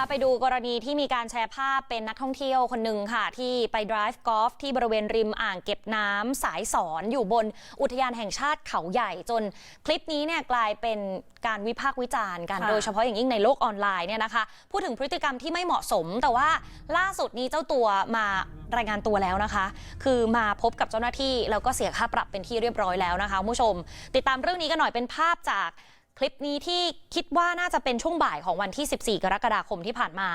นะคะไปดูกรณีที่มีการแชร์ภาพเป็นนักท่องเที่ยวคนหนึ่งค่ะ ที่ไป drive golf ที่บริเวณริมอ่างเก็บน้ำสายสอนอยู่บนอุทยานแห่งชาติเขาใหญ่จนคลิปนี้เนี่ยกลายเป็นการวิพากษ์วิจารณ์กันค่ะโดยเฉพาะอย่างยิ่งในโลกออนไลน์เนี่ยนะคะ พูดถึงพฤติกรรมที่ไม่เหมาะสม แต่ว่าล่าสุดนี้เจ้าตัวมารายงานตัวแล้วนะคะ คือมาพบกับเจ้าหน้าที่แล้วก็เสียค่าปรับเป็นที่เรียบร้อยแล้วนะคะคุณผู้ชม ติดตามเรื่องนี้กันหน่อยเป็นภาพจาก คลิปนี้ที่คิดว่าน่าจะเป็นช่วงบ่ายของวันที่ 14 กรกฎาคมที่ผ่านมา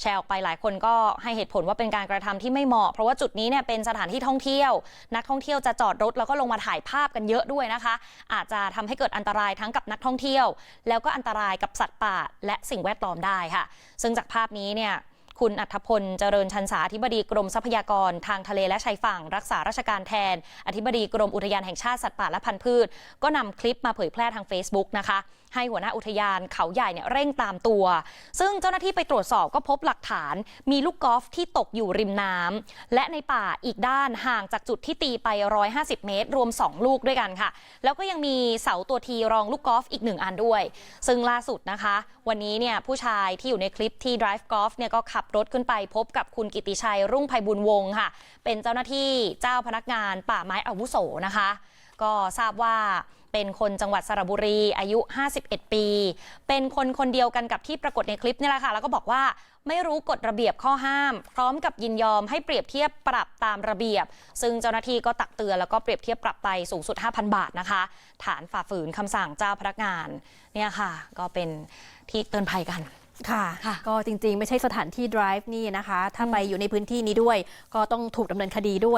แชร์ออกไปหลายคนก็ให้เหตุผลว่าเป็นการกระทำที่ไม่เหมาะ เพราะว่าจุดนี้เนี่ยเป็นสถานที่ท่องเที่ยว นักท่องเที่ยวจะจอดรถแล้วก็ลงมาถ่ายภาพกันเยอะด้วยนะคะ อาจจะทำให้เกิดอันตรายทั้งกับนักท่องเที่ยว แล้วก็อันตรายกับสัตว์ป่าและสิ่งแวดล้อมได้ค่ะ ซึ่งจากภาพนี้เนี่ย คุณอัธพลเจริญชันสาอธิบดีกรมทรัพยากรทางทะเลและชายฝั่ง รักษาราชการแทน อธิบดีกรมอุทยานแห่งชาติสัตว์ป่าและพันธุ์พืช ก็นำคลิปมาเผยแพร่ทาง Facebook นะคะ ให้หัวหน้าอุทยานเขาใหญ่เนี่ยเร่งตามตัว ซึ่งเจ้าหน้าที่ไปตรวจสอบก็พบหลักฐาน มีลูกกอล์ฟที่ตกอยู่ริมน้ำและในป่าอีกด้านห่างจากจุดที่ตีไป 150 เมตร รวม 2 ลูกด้วยกันค่ะ แล้วก็ยังมีเสาตัวทีรองลูกกอล์ฟอีกหนึ่งอันด้วย ซึ่งล่าสุดนะคะ วันนี้เนี่ยผู้ชายที่อยู่ในคลิปที่ drive golf เนี่ยก็ขับรถขึ้นไปพบกับคุณกิติชัยรุ่งไพบุญวงศ์ค่ะ เป็นเจ้าหน้าที่เจ้าพนักงานป่าไม้อาวุโสนะคะ ก็ทราบว่า เป็นคนจังหวัดสระบุรี อายุ 51 ปี เป็นคนคนเดียวกันกับที่ปรากฏในคลิปนี่แหละค่ะ แล้วก็บอกว่าไม่รู้กฎระเบียบข้อห้าม พร้อมกับยินยอมให้เปรียบเทียบปรับตามระเบียบ ซึ่งเจ้าหน้าที่ก็ตักเตือนแล้วก็เปรียบเทียบปรับไปสูงสุด 5,000 บาทนะคะ ฐานฝ่าฝืนคำสั่งเจ้าพนักงานเนี่ยค่ะ ก็เป็นที่เตือนภัยกันค่ะค่ะก็จริงๆ ไม่ใช่สถานที่ drive นี่นะคะ ถ้าไปอยู่ในพื้นที่นี้ด้วย ก็ต้องถูกดำเนินคดีด้วย